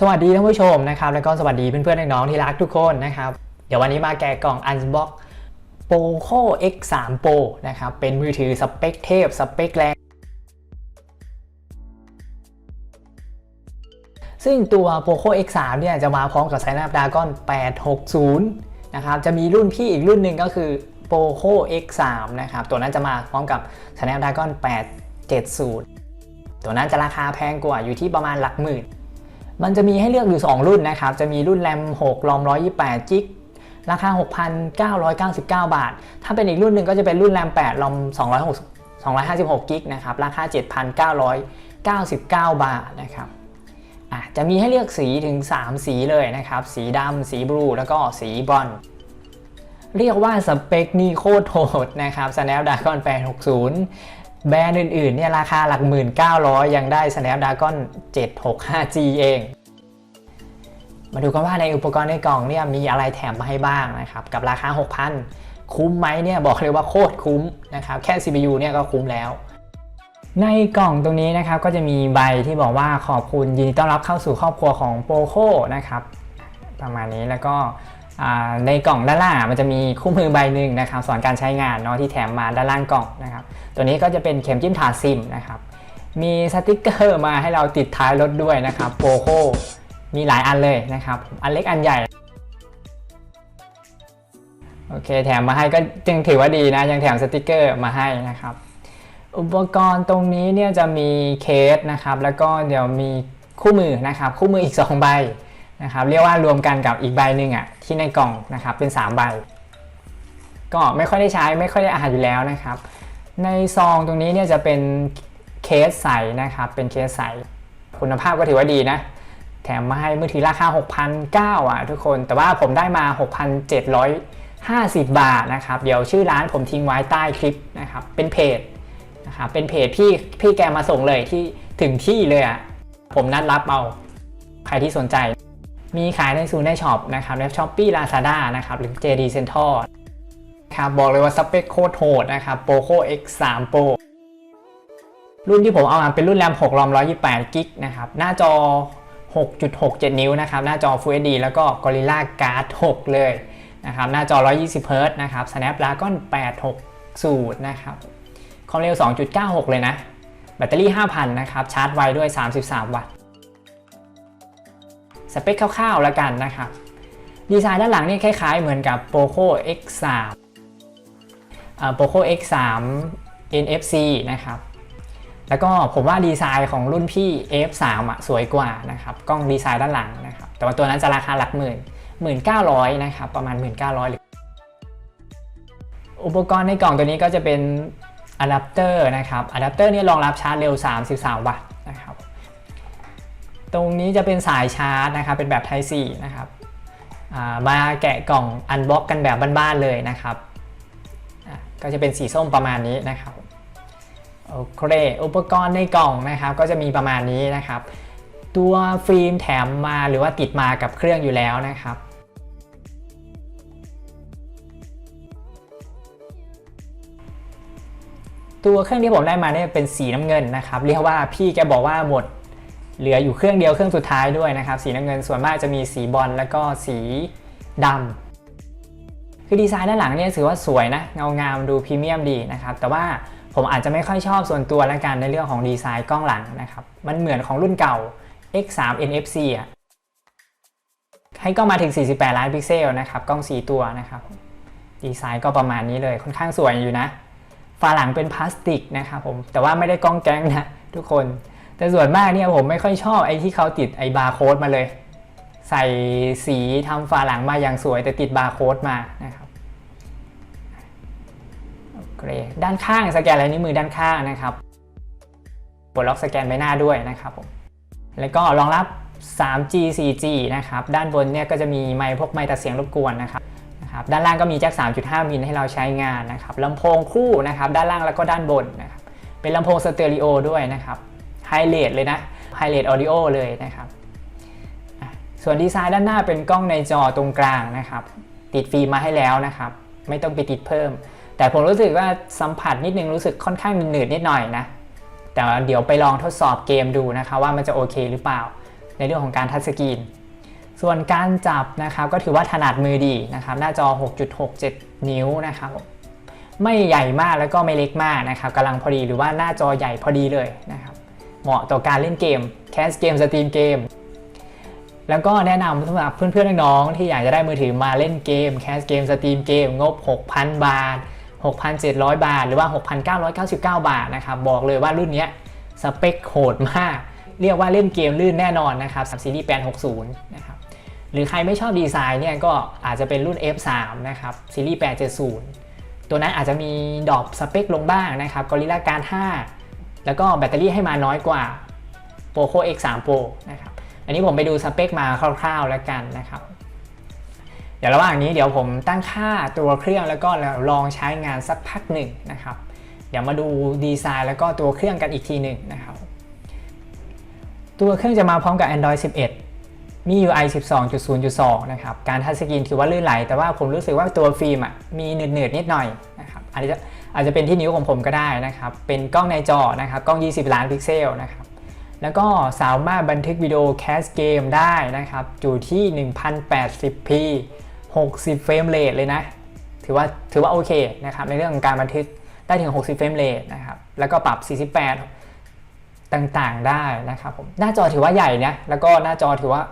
สวัสดีท่านผู้ชมนะครับแล้วก็สวัสดีเพื่อนๆน้องๆที่รักทุกคนนะครับ เดี๋ยววันนี้มาแกะกล่อง Unbox Poco X3 Pro นะครับ เป็นมือถือสเปคเทพ สเปคแรง ซึ่งตัว Poco X3 เนี่ยจะมาพร้อมกับ Snapdragon 860 นะครับ จะมีรุ่นพี่อีกรุ่นหนึ่งก็คือ Poco X3 นะครับ ตัวนั้นจะมาพร้อมกับ Snapdragon 870 ตัวนั้นจะราคาแพงกว่าอยู่ที่ประมาณหลักหมื่น มันจะมีให้เลือกอยู่ 2 รุ่นนะครับ จะมีรุ่นแรม6รอม128จิกราคา 6,999 บาท ถ้าเป็นอีกรุ่นหนึ่งก็จะเป็นรุ่นแรม8รอม260 256กิกนะครับ ราคา 7,999 บาทนะครับอะจะมีให้เลือกสีถึง 3 สีเลยนะครับ สีดำ สีบลู แล้วก็สีบรอนซ์เรียกว่าสเปคนี่โคตรโหดนะครับ Snapdragon 860 แบรนด์อื่นๆเนี่ยราคาหลักหมื่น900ยังได้ Snapdragon 765G เอง มาดูกันว่าในอุปกรณ์ในกล่องเนี่ยมีอะไรแถมมาให้บ้างนะครับ กับราคา 6,000 คุ้มไหมเนี่ยบอกเลยว่าโคตรคุ้มนะครับแค่ CPU เนี่ยก็คุ้มแล้วในกล่องตรงนี้นะครับก็จะมีใบที่บอกว่าขอบคุณยินดีต้อนรับเข้าสู่ครอบครัวของโปโคนะครับประมาณนี้แล้วก็ ในกล่องด้านล่างมันจะมีคู่มือใบหนึ่งนะครับสอนการใช้งานเนาะที่แถมมาด้านล่างกล่องนะครับ ตัวนี้ก็จะเป็นเข็มจิ้มถาดซิมนะครับ มีสติกเกอร์มาให้เราติดท้ายรถด้วยนะครับโปโคมีหลายอันเลยนะครับอันเล็กอันใหญ่โอเคแถมมาให้ก็จึงถือว่าดีนะยังแถมสติกเกอร์มาให้นะครับ อุปกรณ์ตรงนี้เนี่ยจะมีเคสนะครับ แล้วก็เดี๋ยวมีคู่มือนะครับ คู่มืออีก 2 ใบ นะครับเรียกว่ารวมกันกับอีกใบหนึ่งอะที่ในกล่องนะครับเป็น 3 ใบ ก็ไม่ค่อยได้ใช้ไม่ค่อยได้อ่านอยู่แล้วนะครับ ในซองตรงนี้เนี่ยจะเป็นเคสใสนะครับเป็นเคสใสคุณภาพก็ถือว่าดีนะแถมมาให้มือถือราคา6,900อะทุกคนแต่ว่าผมได้มา 6,750 บาทนะครับเดี๋ยวชื่อร้านผมทิ้งไว้ใต้คลิปนะครับเป็นเพจนะครับเป็นเพจพี่พี่แกมาส่งเลยที่ถึงที่เลยอะผมนัดรับเอาใครที่สนใจ มีขายในซูนในช็อปนะครับในช้อปปี้ลาซาด้านะครับหรือ JD Central ครับบอกเลยว่าสเปคโคตรโหดนะครับ Poco X3 Pro รุ่นที่ผมเอามาเป็นรุ่นแรม6รอม128กิกนะครับหน้าจอ 6.67 นิ้วนะครับหน้าจอ Full HD แล้วก็ Gorilla Glass 6เลยนะครับหน้าจอ 120 Hz นะครับ Snapdragon 860นะครับความเร็ว 2.96 เลยนะ แบตเตอรี่ 5,000 นะครับ ชาร์จไวด้วย 33 วัตต์ สเปคคร่าวๆแล้วกันนะครับ ดีไซน์ด้านหลังนี่คล้ายๆ เหมือนกับ Poco X3 Poco X3 NFC นะครับ แล้วก็ผมว่าดีไซน์ของรุ่นพี่ F3 อะสวยกว่านะครับ กล้องดีไซน์ด้านหลังนะครับ แต่ว่าตัวนั้นจะราคาหลักหมื่นหมื่นเก้าร้อยนะครับประมาณ 1,900หรืออุปกรณ์ในกล่องตัวนี้ก็จะเป็นอะแดปเตอร์นะครับอะแดปเตอร์นี่รองรับชาร์จเร็ว 33 วัตต์ ตรงนี้จะเป็นสายชาร์จนะครับ เป็นแบบ Type C นะครับามาแกะกล่องอันบล็อกกันแบบบ้านๆเลยนะครับก็จะเป็นสีส้มประมาณนี้นะครับโอเคอุปกรณ์ในกล่องนะครับ ก็จะมีประมาณนี้นะครับ ตัวฟิล์มแถมมาหรือว่าติดมากับเครื่องอยู่แล้วนะครับตัวเครื่องที่ผมได้มาเนี่ยเป็นสีน้ำเงินนะครับ เรียกว่าพี่แกบอกว่าหมด เหลืออยู่เครื่องเดียวเครื่องสุดท้ายด้วยนะครับสีน้ำเงินส่วนมากจะมีสีบอลแล้วก็สีดำคือดีไซน์ด้านหลังเนี่ยถือว่าสวยนะเงางามดูพรีเมียมดีนะครับแต่ว่าผมอาจจะไม่ค่อยชอบส่วนตัวและกันในเรื่องของดีไซน์กล้องหลังนะครับมันเหมือนของรุ่นเก่า X3 NFC อะให้กล้องมาถึง 48 ล้านพิกเซลนะครับกล้อง 4 ตัวนะครับดีไซน์ก็ประมาณนี้เลยค่อนข้างสวยอยู่นะฝาหลังเป็นพลาสติกนะครับผมแต่ว่าไม่ได้กล้องแก๊งนะทุกคน แต่ส่วนมากเนี่ยผมไม่ค่อยชอบไอ้ที่เขาติดไอ้บาร์โค้ดมาเลย ใส่สีทำฝาหลังมาอย่างสวยแต่ติดบาร์โค้ดมานะครับโอเคด้านข้างสแกนลายนิ้วมือด้านข้างนะครับปลดล็อกสแกนใบหน้าด้วยนะครับผมแล้วก็รองรับ 3G 4G นะครับ ด้านบนเนี่ยก็จะมีไมค์พวกไมค์ตัดเสียงรบกวนนะครับนะครับ ด้านล่างก็มีแจ็ค 3.5 มิลให้เราใช้งานนะครับลำโพงคู่นะครับ ด้านล่างแล้วก็ด้านบนนะครับ เป็นลำโพงสเตอริโอด้วยนะครับ ไฮเลดเลยนะไฮเลดออดิโอเลยนะครับส่วนดีไซน์ด้านหน้าเป็นกล้องในจอตรงกลางนะครับ ติดฟิล์มมาให้แล้วนะครับ ไม่ต้องไปติดเพิ่ม แต่ผมรู้สึกว่าสัมผัสนิดนึงรู้สึกค่อนข้างหนืดนิดหน่อยนะแต่เดี๋ยวไปลองทดสอบเกมดูนะคะว่ามันจะโอเคหรือเปล่า ในเรื่องของการทัชสกรีนส่วนการจับนะครับก็ถือว่าถนัดมือดีนะครับ หน้าจอ 6.67 นิ้วนะครับ ไม่ใหญ่มากแล้วก็ไม่เล็กมากนะครับกำลังพอดีหรือว่าหน้าจอใหญ่พอดีเลยนะครับ เหมาะต่อการเล่นเกมแคสเกมสตรีมเกมแล้วก็แนะนำสำหรับเพื่อนๆน้องๆที่อยากจะได้มือถือมาเล่นเกมแคสเกมสตรีมเกมงบ 6,000 บาท 6,700 บาท หรือว่า 6,999 บาทนะครับบอกเลยว่ารุ่นนี้สเปคโหดมาก เรียกว่าเล่นเกมลื่นแน่นอนนะครับสับซีรีส์860นะครับหรือใครไม่ชอบดีไซน์เนี่ยก็อาจจะเป็นรุ่น F3 นะครับซีรีส์870 ตัวนั้นอาจจะมีดรอปสเปคลงบ้างนะครับกอริลลาการ5 แล้วก็แบตเตอรี่ให้มาน้อยกว่า Poco X3 Pro นะครับ อันนี้ผมไปดูสเปคมาคร่าวๆแล้วกันนะครับ เดี๋ยวระหว่างนี้เดี๋ยวผมตั้งค่าตัวเครื่องแล้วก็ลองใช้งานสักพักหนึ่งนะครับ เดี๋ยวมาดูดีไซน์แล้วก็ตัวเครื่องกันอีกทีหนึ่งนะครับ ตัวเครื่องจะมาพร้อมกับ Android 11มี UI 12.0.2 นะครับ การทัชสกรีนถือว่าลื่นไหล แต่ว่าผมรู้สึกว่าตัวฟิล์มอะมีหนืดๆนิดหน่อยนะครับอาจจะ อาจจะเป็นที่นิ้วของผมก็ได้นะครับ เป็นกล้องในจอนะครับ กล้อง 20 ล้านพิกเซลนะครับ แล้วก็สามารถบันทึกวิดีโอแคสเกมได้นะครับ อยู่ที่ 1080p 60 เฟรมเรทเลยนะ ถือว่าถือว่าโอเคนะครับ ในเรื่องของการบันทึกได้ถึง 60 เฟรมเรทนะครับ แล้วก็ปรับ 48 ต่างๆได้นะครับผม หน้าจอถือว่าใหญ่นะ แล้วก็หน้าจอถือว่า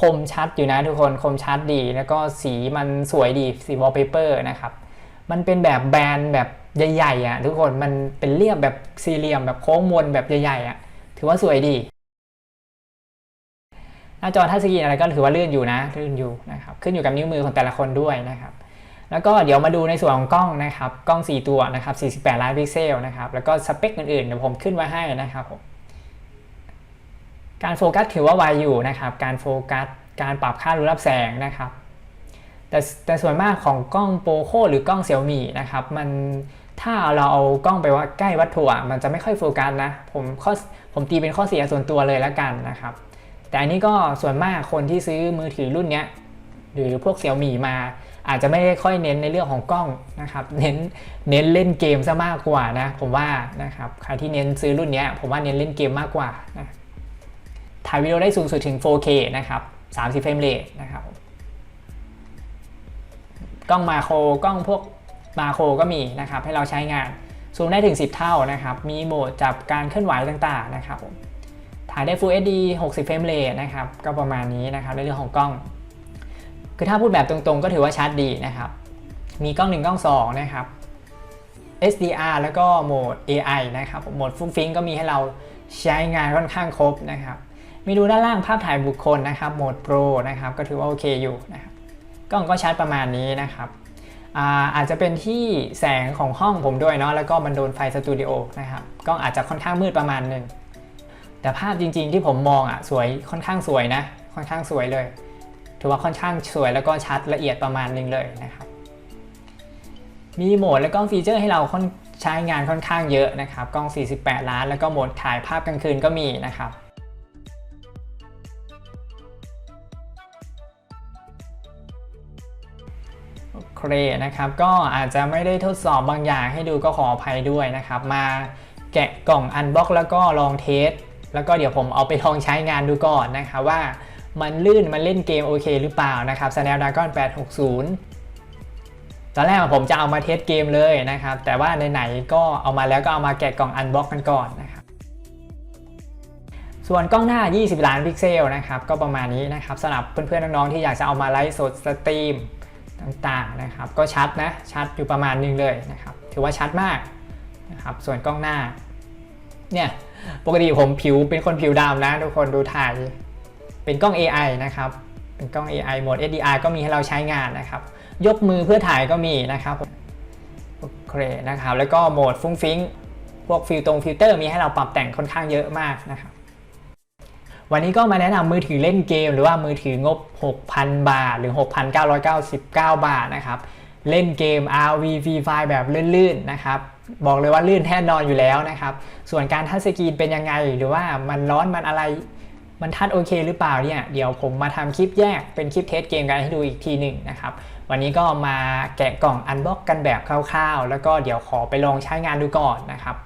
คมชัดอยู่นะทุกคน คมชัดดี แล้วก็สีมันสวยดี สีวอลเปเปอร์นะครับ มันเป็นแบบแบนแบบใหญ่ๆอะทุกคนมันเป็นเรียบแบบสี่เหลี่ยมแบบโค้งมนแบบใหญ่ๆอะ ถือว่าสวยดี หน้าจอทัชสกรีนอะไรก็ถือว่าลื่นอยู่นะลื่นอยู่นะครับขึ้นอยู่กับนิ้วมือของแต่ละคนด้วยนะครับ แล้วก็เดี๋ยวมาดูในส่วนของกล้องนะครับกล้อง 4 ตัวนะครับ 48 ล้านพิกเซลนะครับแล้วก็สเปคอื่นๆเดี๋ยวผมขึ้นไว้ให้นะครับผมการโฟกัสถือว่าไวอยู่นะครับ การโฟกัส การปรับค่ารูรับแสงนะครับ แต่แต่ส่วนมากของกล้องโปโคหรือกล้องเซี่ยมี่นะครับมันถ้าเราเอากล้องไปว่าใกล้วัตถุอะมันจะไม่ค่อยโฟกัสนะผมข้อผมตีเป็นข้อเสียส่วนตัวเลยแล้วกันนะครับ แต่อันนี้ก็ส่วนมากคนที่ซื้อมือถือรุ่นเนี้ยหรือพวกเซี่ยมี่มา อาจจะไม่ได้ค่อยเน้นในเรื่องของกล้องนะครับ เน้นเน้นเล่นเกมซะมากกว่านะผมว่านะครับใครที่เน้นซื้อรุ่นนี้ผมว่าเน้นเล่นเกมมากกว่านะถ่ายวิดีโอได้สูงสุดถึง 4K นะครับ 30 เฟรมเรทนะครับ กล้องมาโครกล้องพวกมาโครก็มีนะครับให้เราใช้งานซูมได้ถึง 10 เท่านะครับ มีโหมดจับการเคลื่อนไหวต่างๆนะครับผมถ่ายได้ Full HD 60 เฟรมเรทนะครับ ก็ประมาณนี้นะครับในเรื่องของกล้อง คือถ้าพูดแบบตรงๆ ก็ถือว่าชัดดีนะครับ มีกล้อง 1 กล้อง 2 นะครับ SDR แล้วก็โหมด AI นะครับโหมดฟุ้งฟิ้งก็มีให้เราใช้งานค่อนข้างครบนะครับ มีดูด้านล่างภาพถ่ายบุคคลนะครับ โหมด Pro นะครับ ก็ถือว่าโอเคอยู่นะครับ กล้องก็ชัดประมาณนี้นะครับอาจจะเป็นที่แสงของห้องผมด้วยเนาะแล้วก็มันโดนไฟสตูดิโอนะครับกล้องอาจจะค่อนข้างมืดประมาณหนึ่งแต่ภาพจริง ๆ ที่ผมมองอะสวยค่อนข้างสวยนะค่อนข้างสวยเลย ถือว่าค่อนข้างสวยแล้วก็ชัดละเอียดประมาณหนึงเลยนะครับ มีโหมดและกล้องฟีเจอร์ให้เราค่อนใช้งานค่อนข้างเยอะนะครับกล้อง 48 ล้าน แล้วก็โหมดถ่ายภาพกลางคืนก็มีนะครับ เคนะครับก็อาจจะไม่ได้ทดสอบบางอย่างให้ดูก็ขออภัยด้วยนะครับ มาแกะกล่องอันบ็อกแล้วก็ลองเทส แล้วก็เดี๋ยวผมเอาไปลองใช้งานดูก่อนนะครับว่ามันลื่นมันเล่นเกมโอเคหรือเปล่านะครับ Snapdragon 860 ตอนแรกผมจะเอามาเทสเกมเลยนะครับ แต่ว่าไหนๆก็เอามาแล้วก็เอามาแกะกล่องอันบ็อกกันก่อนนะครับส่วนกล้องหน้า 20 ล้านพิกเซลนะครับ ก็ประมาณนี้นะครับสำหรับเพื่อนๆน้องๆที่อยากจะเอามาไลฟ์สดสตรีม ต่างๆนะครับ ก็ชัดนะชัดอยู่ประมาณนึงเลยนะครับ ถือว่าชัดมากนะครับ ส่วนกล้องหน้าเนี่ยปกติผมผิวเป็นคนผิวดำนะทุกคนดูถ่ายเป็นกล้อง AI นะครับ เป็นกล้อง AI โหมด SDR ก็มีให้เราใช้งานนะครับ ยกมือเพื่อถ่ายก็มีนะครับโอเคนะครับ แล้วก็โหมดฟุ้งฟิ้งพวกฟิลตรงฟิลเตอร์มีให้เราปรับแต่งค่อนข้างเยอะมากนะครับ วันนี้ก็มาแนะนำมือถือเล่นเกม หรือว่ามือถืองบ 6,000 บาท หรือ 6,999 บาทนะครับเล่นเกม RV Free Fire แบบลื่นๆนะครับบอกเลยว่าลื่นแน่นอนอยู่แล้วนะครับ ส่วนการทัชสกรีนเป็นยังไง หรือว่ามันร้อนมันอะไร มันทัดโอเคหรือเปล่าเนี่ย เดี๋ยวผมมาทำคลิปแยกเป็นคลิปเทสเกมกันให้ดูอีกทีหนึ่งนะครับ วันนี้ก็มาแกะกล่องอันบ็อกกันแบบคร่าวๆ แล้วก็เดี๋ยวขอไปลองใช้งานดูก่อนนะครับ